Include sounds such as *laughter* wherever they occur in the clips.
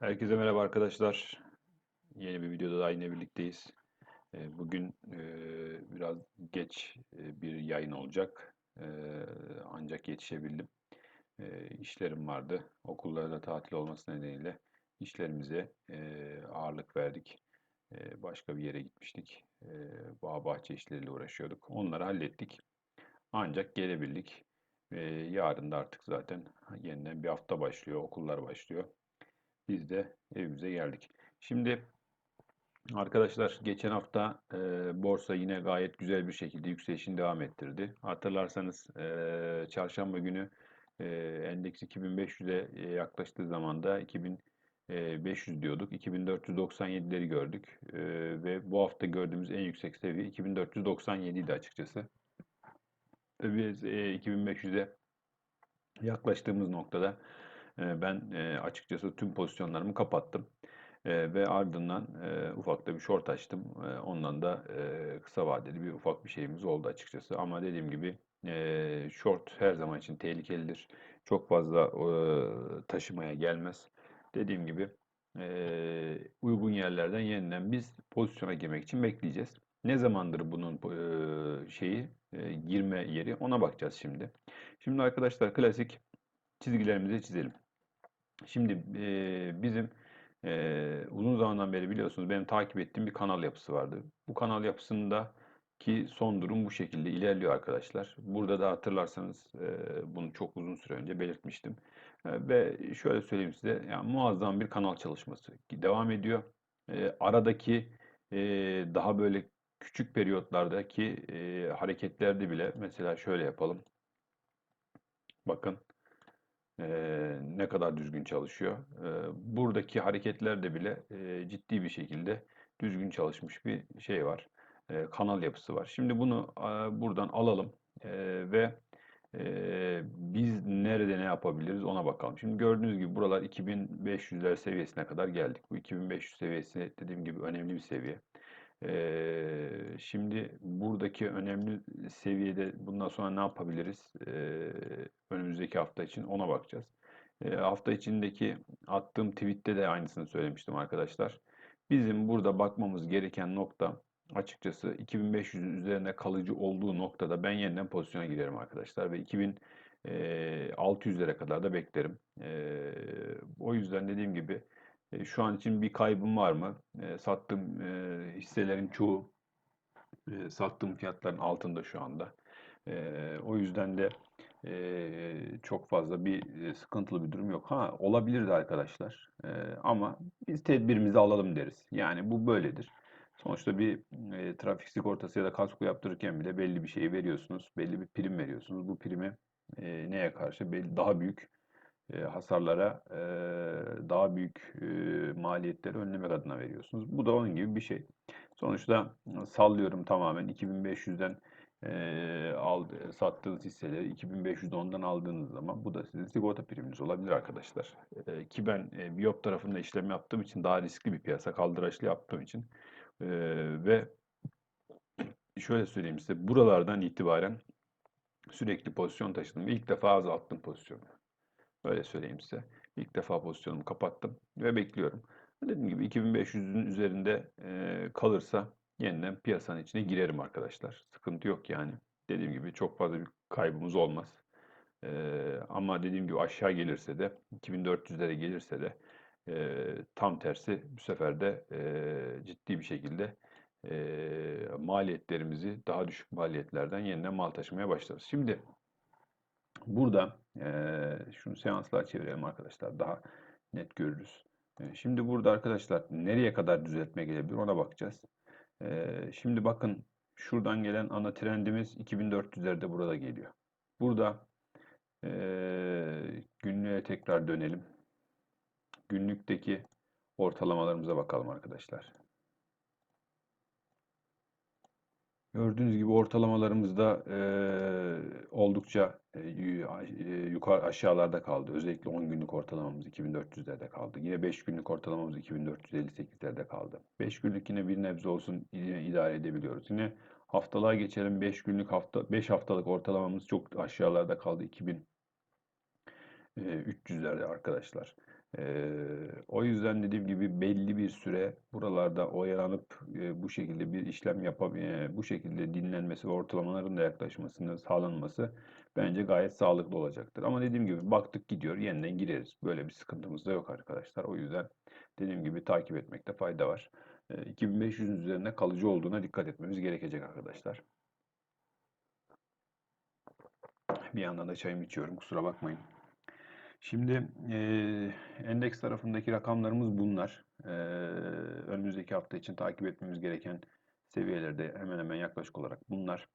Herkese merhaba arkadaşlar. Yeni bir videoda daha yine birlikteyiz. Ee, Bugün e, biraz geç e, bir yayın olacak. Ee, Ancak yetişebildim. Ee, İşlerim vardı. Okullarda tatil olması nedeniyle işlerimize e, ağırlık verdik. Başka bir yere gitmiştik. Bağ bahçe işleriyle uğraşıyorduk. Onları hallettik. Ancak gelebildik. Yarın da artık zaten yeniden bir hafta başlıyor. Okullar başlıyor. Biz de evimize geldik. Şimdi arkadaşlar geçen hafta e, borsa yine gayet güzel bir şekilde yükselişini devam ettirdi. Hatırlarsanız e, çarşamba günü e, endeks 2500'e yaklaştığı zaman da 2500 diyorduk. 2497'leri gördük. E, ve bu hafta gördüğümüz en yüksek seviye 2497 idi açıkçası. Biz e, 2500'e yaklaştığımız noktada e, ben açıkçası tüm pozisyonlarımı kapattım. Ve ardından e, ufak da bir short açtım. Ondan da kısa vadeli bir ufak bir şeyimiz oldu açıkçası. Ama dediğim gibi short her zaman için tehlikelidir. Çok fazla e, taşımaya gelmez. Dediğim gibi uygun yerlerden yeniden biz pozisyona girmek için bekleyeceğiz. Ne zamandır bunun şeyi girme yeri ona bakacağız şimdi. Şimdi arkadaşlar klasik çizgilerimizi çizelim. Şimdi e, bizim e, uzun zamandan beri biliyorsunuz benim takip ettiğim bir kanal yapısı vardı. Bu kanal yapısında ki son durum bu şekilde ilerliyor arkadaşlar. Burada da hatırlarsanız e, bunu çok uzun süre önce belirtmiştim. E, ve şöyle söyleyeyim size yani muazzam bir kanal çalışması devam ediyor. E, aradaki e, daha böyle küçük periyotlardaki e, hareketlerde bile mesela şöyle yapalım. Bakın e, ne kadar düzgün çalışıyor. E, buradaki hareketlerde bile e, ciddi bir şekilde düzgün çalışmış bir şey var. E, kanal yapısı var. Şimdi bunu e, buradan alalım e, ve e, biz nerede ne yapabiliriz ona bakalım. Şimdi gördüğünüz gibi buralar 2500'ler seviyesine kadar geldik. Bu 2500 seviyesi dediğim gibi önemli bir seviye. Ee, şimdi buradaki önemli seviyede bundan sonra ne yapabiliriz? Ee, önümüzdeki hafta için ona bakacağız. Ee, hafta içindeki attığım tweette de aynısını söylemiştim arkadaşlar. Bizim burada bakmamız gereken nokta açıkçası 2500'ün üzerine kalıcı olduğu noktada ben yeniden pozisyona girerim arkadaşlar ve 2600'lere kadar da beklerim. Ee, o yüzden dediğim gibi e, şu an için bir kaybım var mı? E, sattığım e, hisselerin çoğu e, sattığım fiyatların altında şu anda. E, o yüzden de e, çok fazla bir e, sıkıntılı bir durum yok. Ha olabilirdi arkadaşlar. E, ama biz tedbirimizi alalım deriz. Yani bu böyledir. Sonuçta bir e, trafik sigortası ya da kasko yaptırırken bile belli bir şey veriyorsunuz. Belli bir prim veriyorsunuz. Bu primi e, neye karşı? Belli, daha büyük e, hasarlara e, daha büyük e, maliyetleri önlemek adına veriyorsunuz. Bu da onun gibi bir şey. Sonuçta sallıyorum tamamen 2500'den e, aldı, sattığınız hisseleri 2510'dan aldığınız zaman bu da sizin sigorta priminiz olabilir arkadaşlar. E, ki ben e, Biyop tarafında işlem yaptığım için daha riskli bir piyasa kaldıraçlı yaptığım için e, ve şöyle söyleyeyim size buralardan itibaren sürekli pozisyon taşıdım. İlk defa azalttım pozisyonu. Öyle söyleyeyim size. İlk defa pozisyonumu kapattım ve bekliyorum. Dediğim gibi 2500'ün üzerinde kalırsa yeniden piyasanın içine girerim arkadaşlar. Sıkıntı yok yani. Dediğim gibi çok fazla bir kaybımız olmaz. Ama dediğim gibi aşağı gelirse de 2400'lere gelirse de tam tersi bu sefer de ciddi bir şekilde maliyetlerimizi daha düşük maliyetlerden yeniden mal taşımaya başlarız. Şimdi Burada şunu seanslar çevirelim arkadaşlar. Daha net görürüz. Şimdi burada arkadaşlar nereye kadar düzeltme gelebilir ona bakacağız. Şimdi bakın şuradan gelen ana trendimiz 2400'lerde burada geliyor. Burada e, günlüğe tekrar dönelim. Günlükteki ortalamalarımıza bakalım arkadaşlar. Gördüğünüz gibi ortalamalarımızda e, oldukça e, yukarı aşağılarda kaldı. Özellikle 10 günlük ortalamamız 2400'lerde kaldı. Yine 5 günlük ortalamamız 2458'lerde kaldı. 5 günlük yine bir nebze olsun yine idare edebiliyoruz. Yine haftalığa geçelim. 5 günlük hafta 5 haftalık ortalamamız çok aşağılarda kaldı. 2300'lerde arkadaşlar. O yüzden dediğim gibi belli bir süre buralarda oyalanıp e, bu şekilde bir işlem yapab e, bu şekilde dinlenmesi ve ortalamaların da yaklaşmasını sağlanması bence gayet sağlıklı olacaktır. Ama dediğim gibi baktık gidiyor yeniden gireriz. Böyle bir sıkıntımız da yok arkadaşlar. O yüzden dediğim gibi takip etmekte fayda var. E, 2500'ün üzerinde kalıcı olduğuna dikkat etmemiz gerekecek arkadaşlar. Bir yandan da çayımı içiyorum kusura bakmayın. Şimdi e, endeks tarafındaki rakamlarımız bunlar. E, önümüzdeki hafta için takip etmemiz gereken seviyelerde hemen hemen yaklaşık olarak bunlar.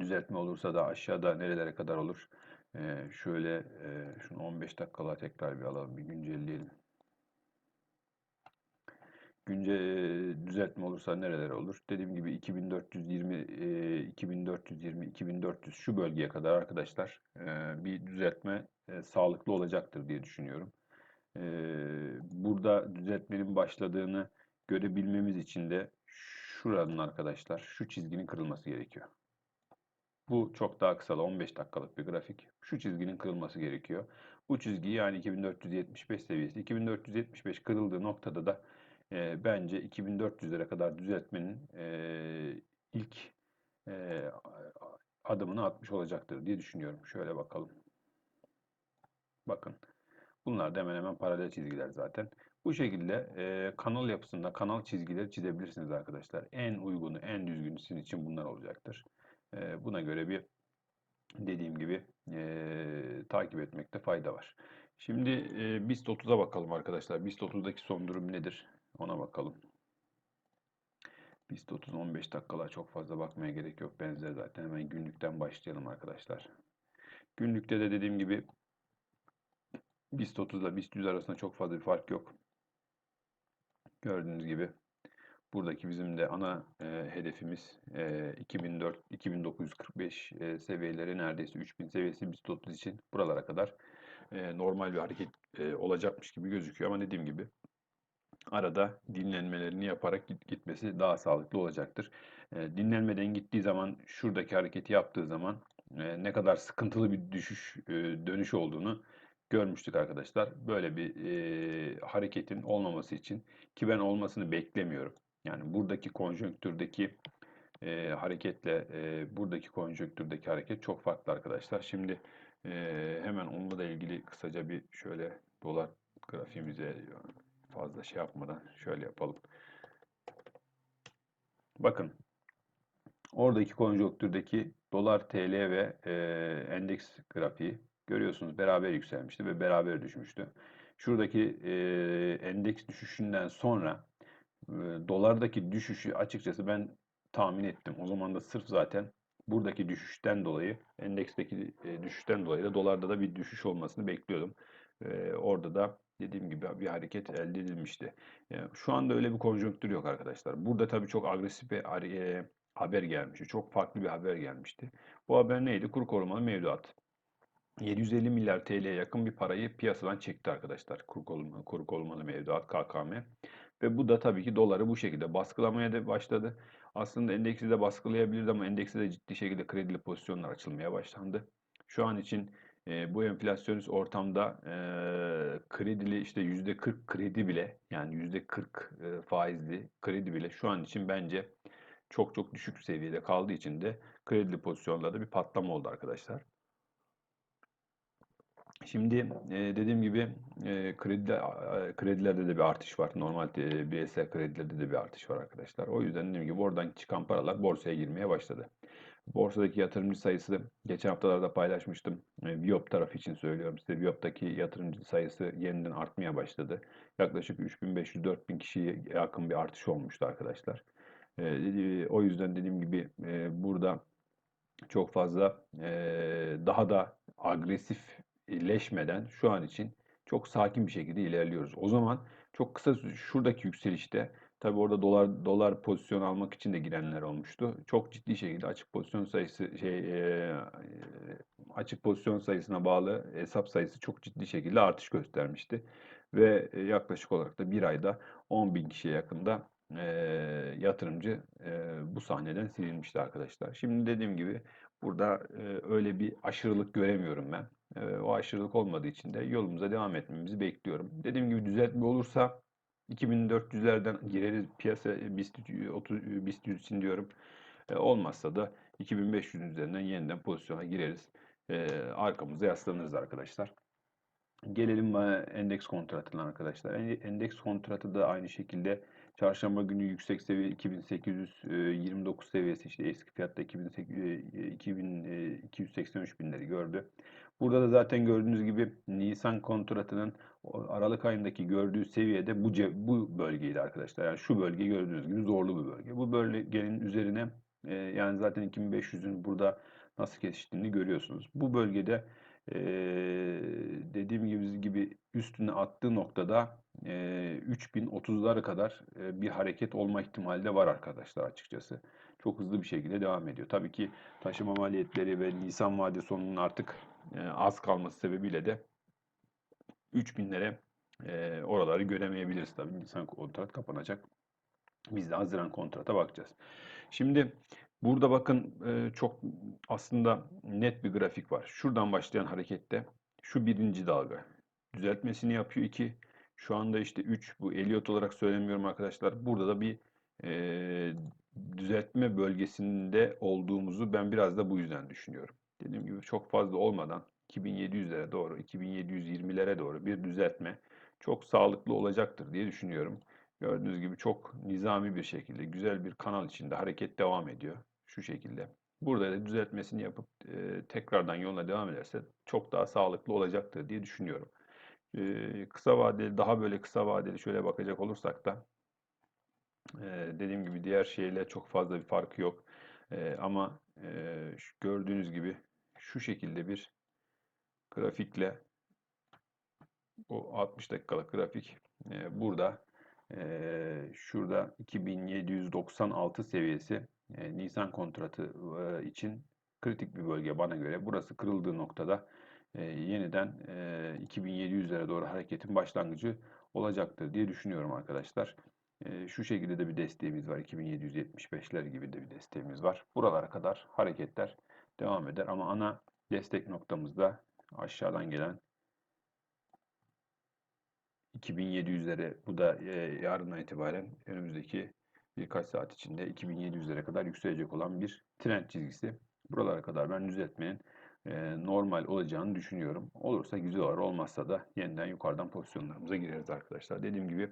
Düzeltme olursa da aşağıda nerelere kadar olur? E, şöyle e, şunu 15 dakikalığa tekrar bir alalım, bir güncelleyelim. Günce düzeltme olursa nerelere olur? Dediğim gibi 2420, 2420, 2400 şu bölgeye kadar arkadaşlar bir düzeltme sağlıklı olacaktır diye düşünüyorum. Burada düzeltmenin başladığını görebilmemiz için de şuranın arkadaşlar şu çizginin kırılması gerekiyor. Bu çok daha kısa 15 dakikalık bir grafik. Şu çizginin kırılması gerekiyor. Bu çizgi yani 2475 seviyesi. 2475 kırıldığı noktada da e, bence 2400'lere kadar düzeltmenin e, ilk e, adımını atmış olacaktır diye düşünüyorum. Şöyle bakalım. Bakın. Bunlar da hemen hemen paralel çizgiler zaten. Bu şekilde e, kanal yapısında kanal çizgileri çizebilirsiniz arkadaşlar. En uygunu, en düzgünü sizin için bunlar olacaktır. E, buna göre bir dediğim gibi e, takip etmekte fayda var. Şimdi e, BIST 30'a bakalım arkadaşlar. BIST 30'daki son durum nedir? Ona bakalım. BIST 30 15 dakikalar çok fazla bakmaya gerek yok. Benzer zaten. Hemen günlükten başlayalım arkadaşlar. Günlükte de dediğim gibi BIST 30 ile BIST 100 arasında çok fazla bir fark yok. Gördüğünüz gibi buradaki bizim de ana e, hedefimiz e, 2004 2945 e, seviyeleri neredeyse 3000 seviyesi BIST 30 için buralara kadar e, normal bir hareket e, olacakmış gibi gözüküyor ama dediğim gibi arada dinlenmelerini yaparak gitmesi daha sağlıklı olacaktır. Dinlenmeden gittiği zaman şuradaki hareketi yaptığı zaman ne kadar sıkıntılı bir düşüş dönüş olduğunu görmüştük arkadaşlar. Böyle bir hareketin olmaması için ki ben olmasını beklemiyorum. Yani buradaki konjonktürdeki e, hareketle e, buradaki konjonktürdeki hareket çok farklı arkadaşlar. Şimdi e, hemen onunla da ilgili kısaca bir şöyle dolar grafiğimize fazla şey yapmadan şöyle yapalım. Bakın oradaki konjonktürdeki dolar TL ve e, endeks grafiği görüyorsunuz beraber yükselmişti ve beraber düşmüştü. Şuradaki e, endeks düşüşünden sonra e, dolardaki düşüşü açıkçası ben tahmin ettim. O zaman da sırf zaten buradaki düşüşten dolayı endeksteki e, düşüşten dolayı da dolarda da bir düşüş olmasını bekliyordum. E, orada da dediğim gibi bir hareket elde edilmişti. Yani şu anda öyle bir konjonktür yok arkadaşlar. Burada tabii çok agresif bir haber gelmişti. Çok farklı bir haber gelmişti. Bu haber neydi? Kur korumalı mevduat. 750 milyar TL'ye yakın bir parayı piyasadan çekti arkadaşlar. Kur korumalı, kur korumalı mevduat KKM. Ve bu da tabii ki doları bu şekilde baskılamaya da başladı. Aslında endeksi de baskılayabilirdi ama endekste de ciddi şekilde kredili pozisyonlar açılmaya başlandı. Şu an için e, bu enflasyonist ortamda e, kredili işte yüzde 40 kredi bile yani yüzde 40 e, faizli kredi bile şu an için bence çok çok düşük seviyede kaldığı için de kredili pozisyonlarda bir patlama oldu arkadaşlar. Şimdi e, dediğim gibi e, kredi, kredilerde de bir artış var. Normal e, bireysel kredilerde de bir artış var arkadaşlar. O yüzden dediğim gibi oradan çıkan paralar borsaya girmeye başladı. Borsadaki yatırımcı sayısı geçen haftalarda paylaşmıştım. E, Viyop tarafı için söylüyorum size. Viyop'taki yatırımcı sayısı yeniden artmaya başladı. Yaklaşık 3500-4000 kişiye yakın bir artış olmuştu arkadaşlar. E, o yüzden dediğim gibi e, burada çok fazla daha da agresifleşmeden şu an için çok sakin bir şekilde ilerliyoruz. O zaman çok kısa şuradaki yükselişte Tabi orada dolar dolar pozisyon almak için de girenler olmuştu. Çok ciddi şekilde açık pozisyon sayısı şey e, açık pozisyon sayısına bağlı hesap sayısı çok ciddi şekilde artış göstermişti. Ve yaklaşık olarak da bir ayda 10 bin kişiye yakında e, yatırımcı e, bu sahneden silinmişti arkadaşlar. Şimdi dediğim gibi burada e, öyle bir aşırılık göremiyorum ben. e, o aşırılık olmadığı için de yolumuza devam etmemizi bekliyorum. Dediğim gibi düzeltme olursa 2400'lerden gireriz piyasa e, BIST 30 BIST 100 için diyorum. E, olmazsa da 2500 üzerinden yeniden pozisyona gireriz. E, arkamıza yaslanırız arkadaşlar. Gelelim e, endeks kontratına arkadaşlar. En- Endeks kontratı da aynı şekilde çarşamba günü yüksek seviye 2829 seviyesi işte eski fiyatta 2800, e, 2283 binleri gördü. Burada da zaten gördüğünüz gibi Nisan kontratının Aralık ayındaki gördüğü seviyede bu bu bölgeydi arkadaşlar. Yani şu bölge gördüğünüz gibi zorlu bir bölge. Bu bölgenin üzerine e, yani zaten 2500'ün burada nasıl kesiştiğini görüyorsunuz. Bu bölgede e, dediğim gibi, gibi üstüne attığı noktada e, 3030'lara kadar e, bir hareket olma ihtimali de var arkadaşlar açıkçası. Çok hızlı bir şekilde devam ediyor. Tabii ki taşıma maliyetleri ve Nisan vade sonunun artık e, az kalması sebebiyle de 3000'lere e, oraları göremeyebiliriz tabii. Nisan kontrat kapanacak. Biz de Haziran kontrata bakacağız. Şimdi burada bakın e, çok aslında net bir grafik var. Şuradan başlayan harekette şu birinci dalga düzeltmesini yapıyor 2. Şu anda işte 3 bu Elliot olarak söylemiyorum arkadaşlar. Burada da bir e, düzeltme bölgesinde olduğumuzu ben biraz da bu yüzden düşünüyorum. Dediğim gibi çok fazla olmadan 2700'lere doğru 2720'lere doğru bir düzeltme çok sağlıklı olacaktır diye düşünüyorum. Gördüğünüz gibi çok nizami bir şekilde güzel bir kanal içinde hareket devam ediyor. Şu şekilde. Burada da düzeltmesini yapıp e, tekrardan yoluna devam ederse çok daha sağlıklı olacaktır diye düşünüyorum. E, kısa vadeli daha böyle kısa vadeli şöyle bakacak olursak da e, dediğim gibi diğer şeyle çok fazla bir farkı yok. E, ama e, gördüğünüz gibi şu şekilde bir grafikle o 60 dakikalık grafik e, burada e, şurada 2796 seviyesi e, Nisan kontratı e, için kritik bir bölge bana göre. Burası kırıldığı noktada e, yeniden e, 2700'lere doğru hareketin başlangıcı olacaktır diye düşünüyorum arkadaşlar. E, şu şekilde de bir desteğimiz var. 2775'ler gibi de bir desteğimiz var. Buralara kadar hareketler devam eder ama ana destek noktamızda aşağıdan gelen 2700'lere bu da e, yarından itibaren önümüzdeki birkaç saat içinde 2700'lere kadar yükselecek olan bir trend çizgisi. Buralara kadar ben düzeltmenin e, normal olacağını düşünüyorum. Olursa güzel olur. Olmazsa da yeniden yukarıdan pozisyonlarımıza gireriz arkadaşlar. Dediğim gibi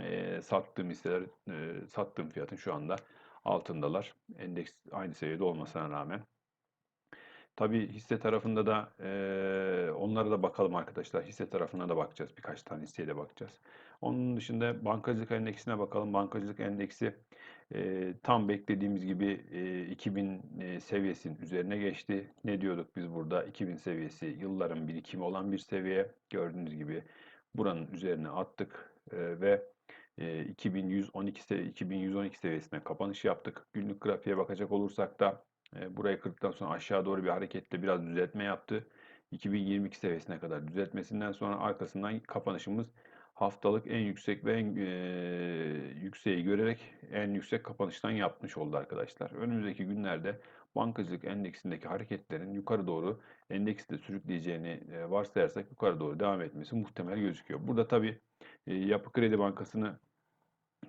e, sattığım hisseler, e, sattığım fiyatın şu anda altındalar. Endeks aynı seviyede olmasına rağmen. Tabii hisse tarafında da eee onlara da bakalım arkadaşlar. Hisse tarafına da bakacağız. Birkaç tane hisseye de bakacağız. Onun dışında bankacılık endeksine bakalım. Bankacılık endeksi eee, tam beklediğimiz gibi eee, 2000 eee, seviyesinin üzerine geçti. Ne diyorduk biz burada? 2000 seviyesi yılların birikimi olan bir seviye. Gördüğünüz gibi buranın üzerine attık eee, ve eee, 2112 sev 2112 seviyesine kapanış yaptık. Günlük grafiğe bakacak olursak da e, burayı kırdıktan sonra aşağı doğru bir hareketle biraz düzeltme yaptı. 2022 seviyesine kadar düzeltmesinden sonra arkasından kapanışımız haftalık en yüksek ve en e, yükseği görerek en yüksek kapanıştan yapmış oldu arkadaşlar. Önümüzdeki günlerde bankacılık endeksindeki hareketlerin yukarı doğru endeksi de sürükleyeceğini e, varsayarsak yukarı doğru devam etmesi muhtemel gözüküyor. Burada tabii e, Yapı Kredi Bankası'nı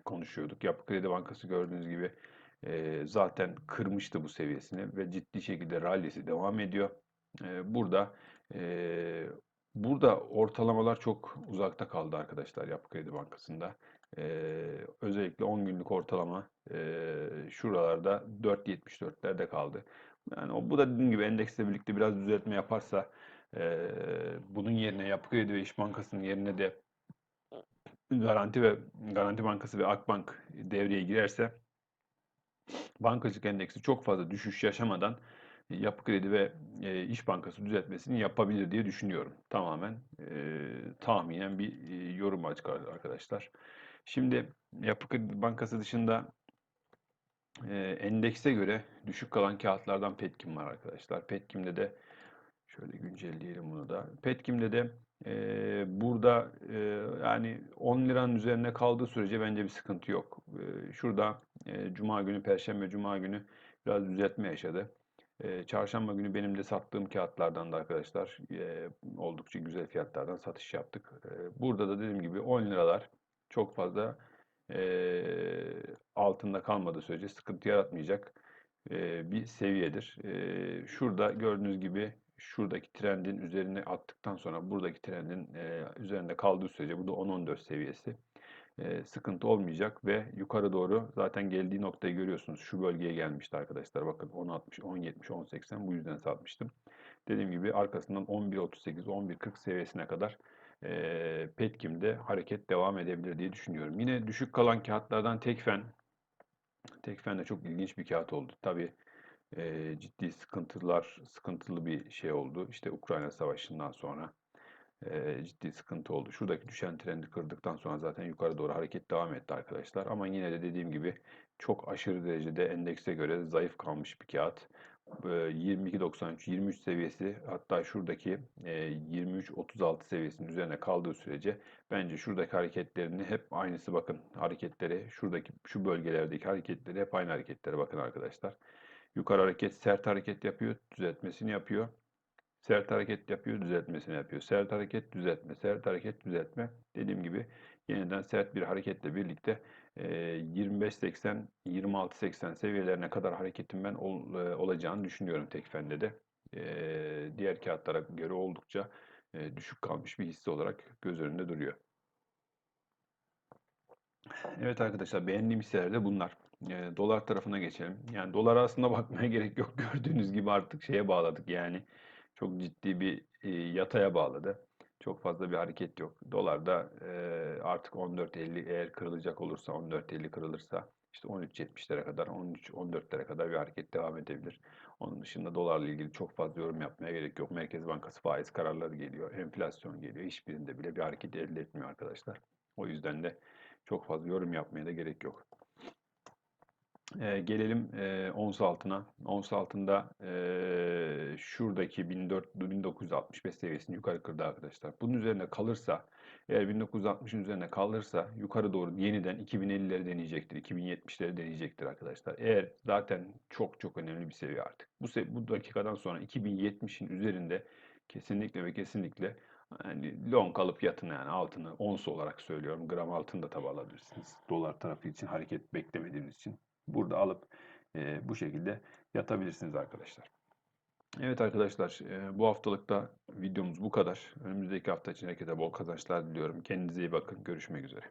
konuşuyorduk. Yapı Kredi Bankası gördüğünüz gibi e, zaten kırmıştı bu seviyesini ve ciddi şekilde rallisi devam ediyor. E, burada e, burada ortalamalar çok uzakta kaldı arkadaşlar Yapı Kredi Bankası'nda. E, özellikle 10 günlük ortalama e, şuralarda 4.74'lerde kaldı. Yani o, bu da dediğim gibi endeksle birlikte biraz düzeltme yaparsa e, bunun yerine Yapı Kredi ve İş Bankası'nın yerine de Garanti ve Garanti Bankası ve Akbank devreye girerse bankacılık endeksi çok fazla düşüş yaşamadan Yapı Kredi ve e, İş Bankası düzeltmesini yapabilir diye düşünüyorum. Tamamen e, tahminen bir e, yorum açık arkadaşlar. Şimdi Yapı Kredi Bankası dışında e, endekse göre düşük kalan kağıtlardan Petkim var arkadaşlar. Petkim'de de şöyle güncelleyelim bunu da. Petkim'de de e, burada e, yani 10 liranın üzerine kaldığı sürece bence bir sıkıntı yok. E, şurada e, Cuma günü, Perşembe Cuma günü biraz düzeltme yaşadı. Ee, çarşamba günü benim de sattığım kağıtlardan da arkadaşlar e, oldukça güzel fiyatlardan satış yaptık. Ee, burada da dediğim gibi 10 liralar çok fazla e, altında kalmadığı sürece sıkıntı yaratmayacak e, bir seviyedir. E, şurada gördüğünüz gibi şuradaki trendin üzerine attıktan sonra buradaki trendin e, üzerinde kaldığı sürece bu da 10-14 seviyesi e, sıkıntı olmayacak ve yukarı doğru zaten geldiği noktayı görüyorsunuz. Şu bölgeye gelmişti arkadaşlar. Bakın 10.60, 10.70, 10.80 bu yüzden satmıştım. Dediğim gibi arkasından 11.38, 11.40 seviyesine kadar e, Petkim'de hareket devam edebilir diye düşünüyorum. Yine düşük kalan kağıtlardan Tekfen. Tekfen de çok ilginç bir kağıt oldu. Tabii e, ciddi sıkıntılar, sıkıntılı bir şey oldu. İşte Ukrayna Savaşı'ndan sonra e, ciddi sıkıntı oldu. Şuradaki düşen trendi kırdıktan sonra zaten yukarı doğru hareket devam etti arkadaşlar. Ama yine de dediğim gibi çok aşırı derecede endekse göre zayıf kalmış bir kağıt. 22.93 23 seviyesi hatta şuradaki 23.36 seviyesinin üzerine kaldığı sürece bence şuradaki hareketlerini hep aynısı bakın hareketleri şuradaki şu bölgelerdeki hareketleri hep aynı hareketlere bakın arkadaşlar. Yukarı hareket sert hareket yapıyor düzeltmesini yapıyor. Sert hareket yapıyor, düzeltmesini yapıyor. Sert hareket, düzeltme, sert hareket, düzeltme. Dediğim gibi yeniden sert bir hareketle birlikte 25-80, 26-80 seviyelerine kadar hareketin ben ol, olacağını düşünüyorum Tekfen'de de. Diğer kağıtlara göre oldukça düşük kalmış bir hisse olarak göz önünde duruyor. Evet arkadaşlar beğendiğim hisseler de bunlar. Dolar tarafına geçelim. Yani dolara aslında *laughs* bakmaya gerek yok. Gördüğünüz gibi artık şeye bağladık yani çok ciddi bir e, yataya bağladı. Çok fazla bir hareket yok. Dolar da e, artık 14.50 eğer kırılacak olursa 14.50 kırılırsa işte 13.70'lere kadar 13-14'lere kadar bir hareket devam edebilir. Onun dışında dolarla ilgili çok fazla yorum yapmaya gerek yok. Merkez Bankası faiz kararları geliyor, enflasyon geliyor. Hiçbirinde bile bir hareket elde etmiyor arkadaşlar. O yüzden de çok fazla yorum yapmaya da gerek yok. E, gelelim e, ons altına. Ons altında e, şuradaki 14, 1965 seviyesini yukarı kırdı arkadaşlar. Bunun üzerine kalırsa eğer 1960'ın üzerine kalırsa yukarı doğru yeniden 2050'leri deneyecektir. 2070'leri deneyecektir arkadaşlar. Eğer zaten çok çok önemli bir seviye artık. Bu, bu dakikadan sonra 2070'in üzerinde kesinlikle ve kesinlikle yani long alıp yatın yani altını ons olarak söylüyorum. Gram altını da tabi alabilirsiniz. Dolar tarafı için hareket beklemediğiniz için burada alıp e, bu şekilde yatabilirsiniz arkadaşlar. Evet arkadaşlar e, bu haftalıkta videomuz bu kadar. Önümüzdeki hafta için herkese bol kazançlar diliyorum. Kendinize iyi bakın. Görüşmek üzere.